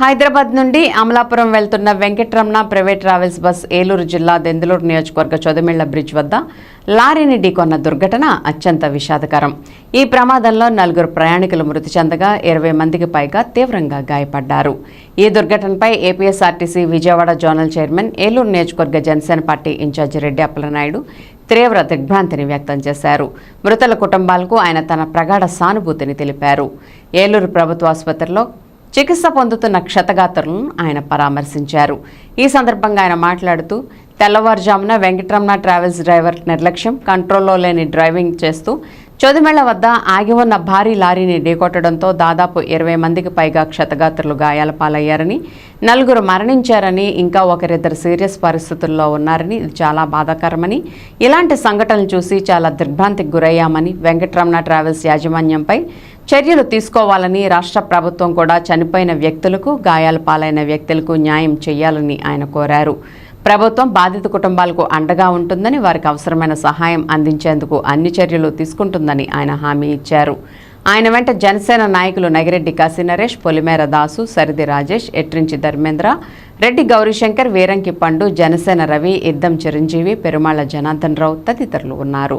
హైదరాబాద్ నుండి అమలాపురం వెళ్తున్న Venkatramana private travels bus Eluru జిల్లా దెందులూరు నియోజకవర్గ చొదమిళ్ళ బ్రిడ్జ్ వద్ద లారీని ఢీకొన్న దుర్ఘటన అత్యంత విషాదకరం. ఈ ప్రమాదంలో నలుగురు ప్రయాణికులు మృతి చెందగా ఇరవై మందికి పైగా తీవ్రంగా గాయపడ్డారు. ఈ దుర్ఘటనపై APSRTC Vijayawada zonal chairman Eluru నియోజకవర్గ జనసేన పార్టీ ఇన్ఛార్జి రెడ్డి అప్పలనాయుడు తీవ్ర దిగ్భ్రాంతిని వ్యక్తం చేశారు. మృతుల కుటుంబాలకు ఆయన తన ప్రగాఢ సానుభూతిని తెలిపారు. ఏలూరు ప్రభుత్వ ఆసుపత్రిలో చికిత్స పొందుతున్న క్షతగాత్రులను ఆయన పరామర్శించారు. ఈ సందర్భంగా ఆయన మాట్లాడుతూ తెల్లవారుజామున వెంకటరమణ ట్రావెల్స్ డ్రైవర్ నిర్లక్ష్యం కంట్రోల్లో లేని డ్రైవింగ్ చేస్తూ చొదిమెళ్ళ వద్ద ఆగి ఉన్న భారీ లారీని ఢీకొట్టడంతో దాదాపు ఇరవై మందికి పైగా క్షతగాత్రులు గాయాల పాలయ్యారని నలుగురు మరణించారని ఇంకా ఒకరిద్దరు సీరియస్ పరిస్థితుల్లో ఉన్నారని ఇది చాలా బాధాకరమని ఇలాంటి సంఘటనలు చూసి చాలా దిగ్భ్రాంతికి గురయ్యామని వెంకటరమణ ట్రావెల్స్ యాజమాన్యంపై చర్యలు తీసుకోవాలని రాష్ట్ర ప్రభుత్వం కూడా చనిపోయిన వ్యక్తులకు గాయాల పాలైన వ్యక్తులకు న్యాయం చేయాలని ఆయన కోరారు. ప్రభుత్వం బాధిత కుటుంబాలకు అండగా ఉంటుందని వారికి అవసరమైన సహాయం అందించేందుకు అన్ని చర్యలు తీసుకుంటుందని ఆయన హామీ ఇచ్చారు. ఆయన వెంట జనసేన నాయకులు నగిరెడ్డి కాశీ నరేష్ పొలిమేర దాసు సరిది రాజేష్ ఎట్రించి ధర్మేంద్ర రెడ్డి గౌరీశంకర్ వీరంకి పండు జనసేన రవి ఇద్దం చిరంజీవి పెరుమాళ్ళ జనార్దన్ రావు తదితరులు ఉన్నారు.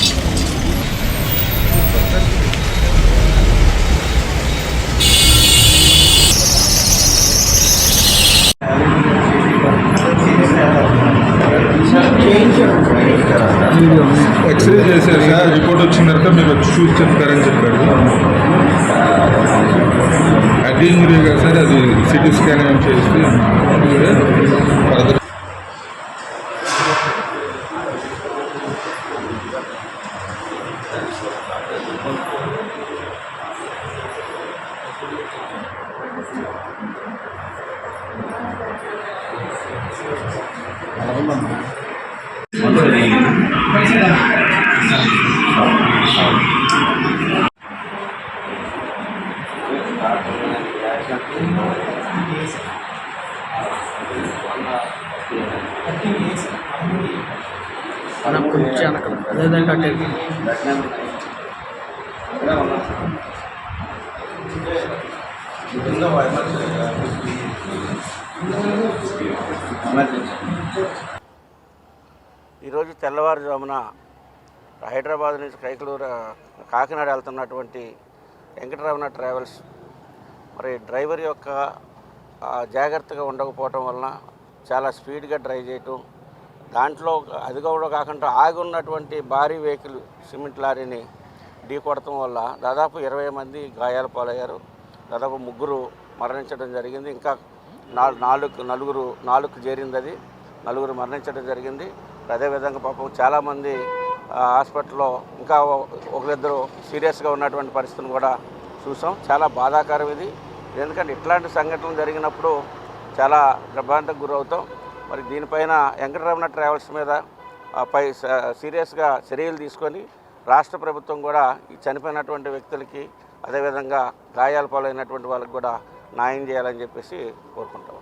ఎక్స్రే చేశారు సార్. రిపోర్ట్ వచ్చిన తర్వాత మీరు వచ్చి చూసి చెప్తారని చెప్పారు. అది ఇంజరీ కదా సార్ అది సిటీ స్కాన్ ఏం చేసి ఫర్దర్ అన్న కొంచెం అనకం అదేవిధంగా ఈరోజు తెల్లవారుజామున హైదరాబాద్ నుంచి కైకలూరు కాకినాడ వెళ్తున్నటువంటి వెంకటరమణ ట్రావెల్స్ మరి డ్రైవర్ యొక్క జాగ్రత్తగా ఉండకపోవటం వలన చాలా స్పీడ్గా డ్రైవ్ చేయటం దాంట్లో అది కూడా కాకుండా ఆగి ఉన్నటువంటి భారీ వెహికల్ సిమెంట్ లారీని ఢీ కొడటం వల్ల దాదాపు ఇరవై మంది గాయాల పాలయ్యారు. దాదాపు ముగ్గురు మరణించడం జరిగింది. ఇంకా నా- నాలుగు నలుగురు నాలుగు చేరింది అది. నలుగురు మరణించడం జరిగింది. అదేవిధంగా పాపం చాలామంది హాస్పిటల్లో ఇంకా ఒకరిద్దరు సీరియస్గా ఉన్నటువంటి పరిస్థితిని కూడా చూసాం. చాలా బాధాకరం ఇది. ఎందుకంటే ఇట్లాంటి సంఘటనలు జరిగినప్పుడు చాలా ప్రభావితకు గురవుతాం. మరి దీనిపైన వెంకటరమణ ట్రావెల్స్ మీద పై స- సీరియస్గా చర్యలు తీసుకొని రాష్ట్ర ప్రభుత్వం కూడా ఈ చనిపోయినటువంటి వ్యక్తులకి అదేవిధంగా గాయాల పాలైనటువంటి వాళ్ళకి కూడా న్యాయం చేయాలని చెప్పేసి కోరుకుంటాం